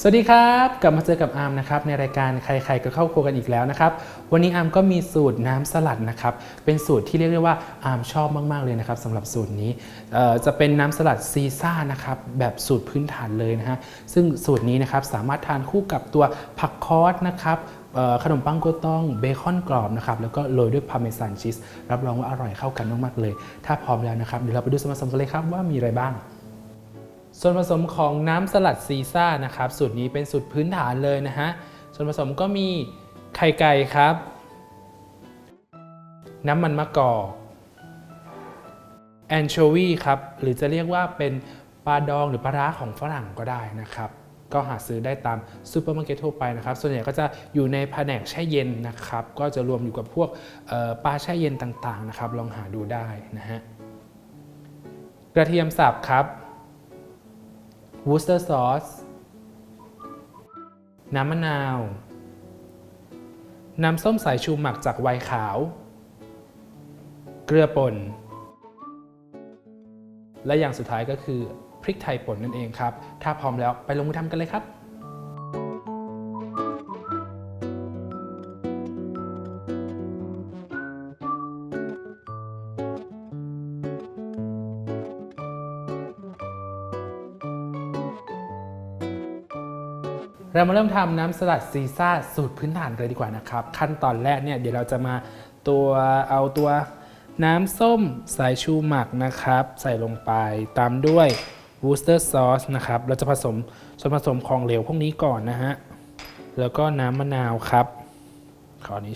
สวัสดีครับ กลับมาเจอกับอาร์มนะครับในรายการใครๆก็เข้าครัวกันอีกแล้วนะครับวันนี้อาร์มก็มีสูตรน้ำสลัดนะครับเป็นสูตรที่เรียกได้ว่าอาร์มชอบมากๆเลยนะครับสำหรับสูตรนี้จะเป็นน้ำสลัดซีซ่านะครับแบบสูตรพื้นฐานเลยนะฮะซึ่งสูตรนี้นะครับสามารถทานคู่กับตัวผักคอสนะครับขนมปังกัวต้องเบคอนกรอบนะครับแล้วก็โรยด้วยพาเมซานชีสรับรองว่าอร่อยเข้ากันมากๆเลย ถ้าพร้อมแล้วนะครับเดี๋ยวเราไปดูส่วนผสมกันเลยครับว่ามีอะไรบ้าง ส่วนผสมของน้ำสลัดซีซ่านะครับสูตรนี้เป็นสูตรพื้นฐานเลยนะฮะส่วนผสมก็มีไข่ไก่ครับ น้ำมันมะกอกแอนโชวีครับหรือจะเรียกว่าเป็นปลาดองหรือปลาร้าของฝรั่งก็ได้นะครับ ก็หาซื้อได้ตามซูเปอร์มาร์เก็ตทั่วไปนะครับ ส่วนใหญ่ก็จะอยู่ในแผนกแช่เย็นนะครับ ก็จะรวมอยู่กับพวกปลาแช่เย็นต่างๆนะครับ ลองหาดูได้นะฮะกระเทียมสับครับ วูสเตอร์ซอส น้ำมะนาว น้ำส้มสายชูหมักจากไวน์ขาว เกลือป่น และอย่างสุดท้ายก็คือพริกไทยป่นนั่นเองครับ ถ้าพร้อมแล้วไปลงมือทำกันเลยครับ เรามาเริ่มทำน้ำสลัดซีซ่าสูตรพื้นฐานเลยดีกว่านะครับ ขั้นตอนแรกเนี่ยเดี๋ยวเราจะมาตัวเอาตัวน้ำส้มสายชูหมักนะครับ ใส่ลงไปตามด้วยวูสเตอร์ซอสนะครับ เราจะผสมส่วนผสมของเหลวพวกนี้ก่อนนะฮะ แล้วก็น้ำมะนาวครับ ขอนี้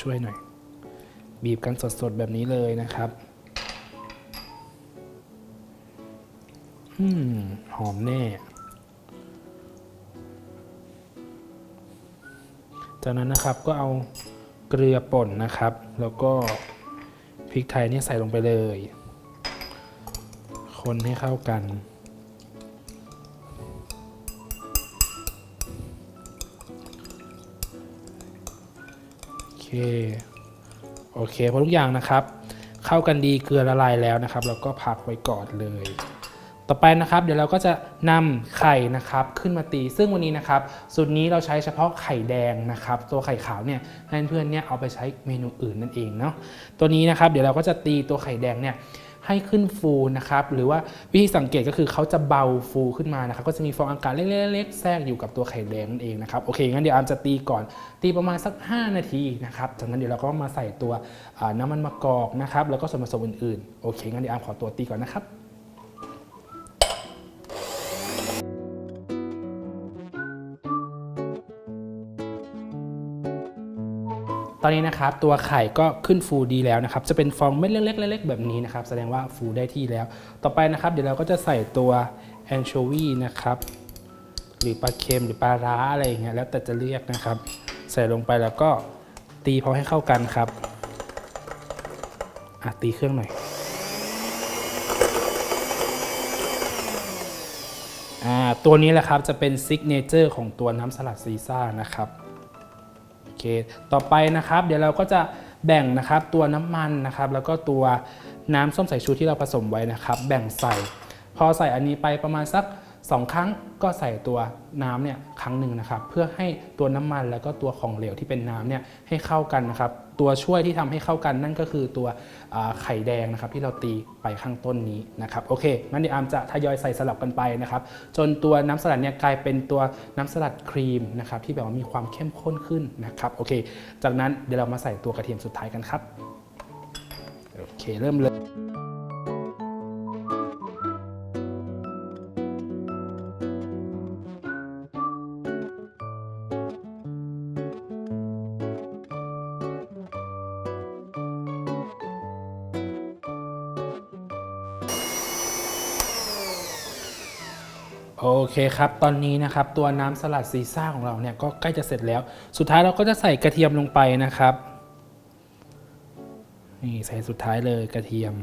ช่วยหน่อย บีบกันสดๆแบบนี้เลยนะครับอืมหอมแน่ จากนั้นนะครับก็เอาเกลือป่นนะครับ แล้วก็พริกไทยนี่ใส่ลงไปเลย คนให้เข้ากัน โอเค โอเคพอทุกอย่างนะครับ เข้ากันดีเกลือละลายแล้วนะครับ แล้วก็พักไว้ก่อนเลย ต่อไปนะครับ เดี๋ยวเราก็จะนำไข่นะครับขึ้นมาตี ซึ่งวันนี้นะครับสูตรนี้เราใช้เฉพาะไข่แดงนะครับ ตัวไข่ขาวเนี่ยให้เพื่อนๆเนี่ยเอาไปใช้เมนูอื่นนั่นเองเนาะตัวนี้นะครับ เดี๋ยวเราก็จะตีตัวไข่แดงเนี่ยให้ขึ้นฟูนะครับหรือว่าวิธีสังเกตก็คือเขาจะเบาฟูขึ้นมานะครับก็จะมีฟองอากาศเล็กๆแทรกอยู่กับตัวไข่แดงนั่นเองนะครับโอเคงั้นเดี๋ยวอามจะตีก่อนตีประมาณสัก 5 นาทีนะครับจากนั้นเดี๋ยวเราก็มาใส่ตัวน้ำมันมะกอกนะครับแล้วก็ส่วนผสมอื่นๆโอเคงั้นเดี๋ยวอามขอตัวตีก่อนนะครับ ตอนนี้นะครับตัวไข่ก็ขึ้นฟูดีแล้วนะครับจะเป็นฟองเม็ดเล็กๆๆแบบนี้นะครับแสดงว่าฟูได้ที่แล้ว ต่อไปนะครับ เดี๋ยวเราก็จะใส่ตัวแอนโชวีนะครับหรือปลาเค็มหรือปลาร้าอะไรอย่างเงี้ยแล้วแต่จะเรียกนะครับ ใส่ลงไปแล้วก็ตีพอให้เข้ากันครับอะตีเครื่องหน่อยอ่าตัวนี้แหละครับจะเป็นซิกเนเจอร์ของตัวน้ำสลัดซีซ่านะครับ เค ต่อไปนะครับ เดี๋ยวเราก็จะแบ่งนะครับตัวน้ำมันนะครับ แล้วก็ตัวน้ำส้มสายชูที่เราผสมไว้นะครับ แบ่งใส่ พอใส่อันนี้ไปประมาณสัก 2 ครั้งก็ใส่ตัวน้ำเนี่ย ครั้งหนึ่งนะครับ เพื่อให้ตัวน้ำมันแล้วก็ตัวของเหลวที่เป็นน้ำเนี่ยให้เข้ากันนะครับ ตัวช่วยที่ทำให้เข้ากันนั่นก็คือตัวไข่แดงนะครับ ที่เราตีไปข้างต้นนี้นะครับโอเคงั้นเดี๋ยวอามจะทยอยใส่สลับกันไปนะครับ จนตัวน้ำสลัดเนี่ยกลายเป็นตัวน้ำสลัดครีมนะครับที่แบบว่ามีความเข้มข้นขึ้นนะครับโอเค จากนั้นเดี๋ยวเรามาใส่ตัวกระเทียมสุดท้ายกันครับโอเคเริ่มเลย โอเคครับ ตอนนี้นะครับตัวน้ำสลัดซีซ่าของเราเนี่ยก็ใกล้จะเสร็จแล้ว สุดท้ายเราก็จะใส่กระเทียมลงไปนะครับนี่ใส่สุดท้ายเลยกระเทียม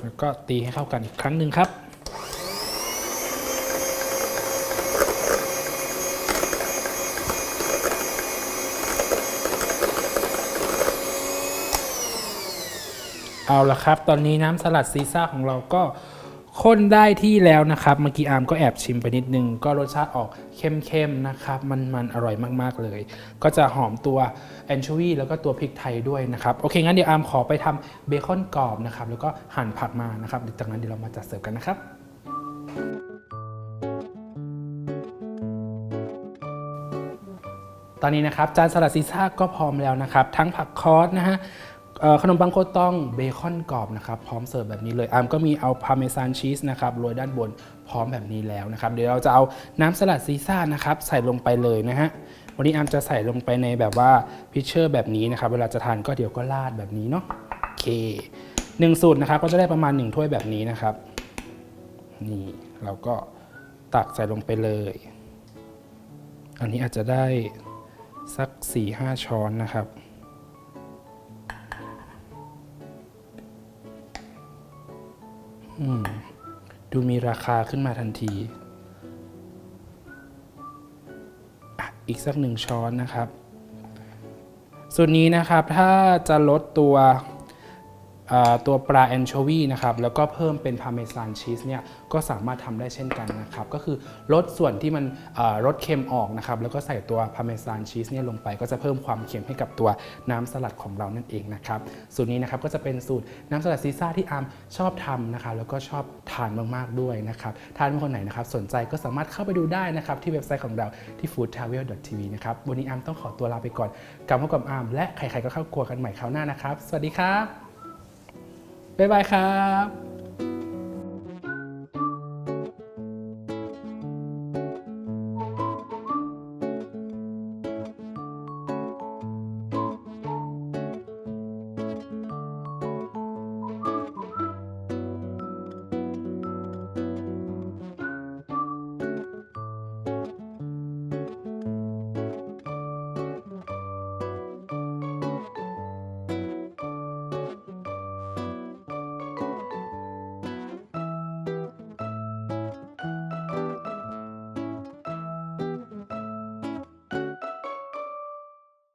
แล้วก็ตีให้เข้ากันอีกครั้งหนึ่งครับเอาละครับ ตอนนี้น้ำสลัดซีซ่าของเราก็ ข้นได้ที่แล้วนะครับ เมื่อกี้อาร์มก็แอบชิมไปนิดนึง ก็รสชาติออกเข้มๆนะครับ มันๆอร่อยมากๆเลย ก็จะหอมตัวแอนโชวีแล้วก็ตัวพริกไทยด้วยนะครับ โอเค งั้นเดี๋ยวอาร์มขอไปทำเบคอนกรอบนะครับ แล้วก็หั่นผักมานะครับจากนั้นเดี๋ยวเรามาจัดเสิร์ฟกันนะครับตอนนี้นะครับจานสลัดซีซ่าก็พร้อมแล้วนะครับ ทั้งผักคอสนะฮะ ขนมปังโคตองเบคอนกรอบนะครับพร้อมเสิร์ฟแบบนี้เลยอามก็มีเอาพาเมซานชีสนะครับโรยด้านบนพร้อมแบบนี้แล้วนะครับเดี๋ยวเราจะเอาน้ำสลัดซีซ่านะครับใส่ลงไปเลยนะฮะวันนี้อามจะใส่ลงไปในแบบว่าพิเชอร์แบบนี้นะครับเวลาจะทานก็เดี๋ยวก็ราดแบบนี้เนาะโอเคหนึ่งสูตรนะครับก็จะได้ประมาณหนึ่งถ้วยแบบนี้นะครับนี่เราก็ตักใส่ลงไปเลย อันนี้อาจจะได้สัก4-5ช้อนนะครับ ดูมีราคาขึ้นมาทันที อีกสักหนึ่งช้อนนะครับ ส่วนนี้นะครับถ้าจะลดตัว ตัวปลาแอนโชวีนะครับแล้วก็เพิ่มเป็นพาเมซานชีสเนี่ยก็สามารถทำได้เช่นกันนะครับก็คือลดส่วนที่มันอ่ารสเค็มออกนะครับแล้วก็ใส่ตัวพาเมซานชีสเนี่ยลงไป ก็จะเพิ่มความเค็มให้กับตัวน้ำสลัดของเรานั่นเองนะครับสูตรนี้นะครับก็จะเป็นสูตรน้ำสลัดซีซ่าที่อาร์มชอบทำนะครับแล้วก็ชอบทานมากๆด้วยนะครับทานเป็นคนไหนนะครับสนใจก็สามารถเข้าไปดูได้นะครับที่เว็บไซต์ของเราที่ foodtravel.tv นะครับวันนี้อาร์มต้องขอตัวลาไปก่อนกลับมาพบกับอาร์มและใครๆก็เข้าครัวกันใหม่คราวหน้านะครับ สวัสดีครับ บ๊ายบายครับ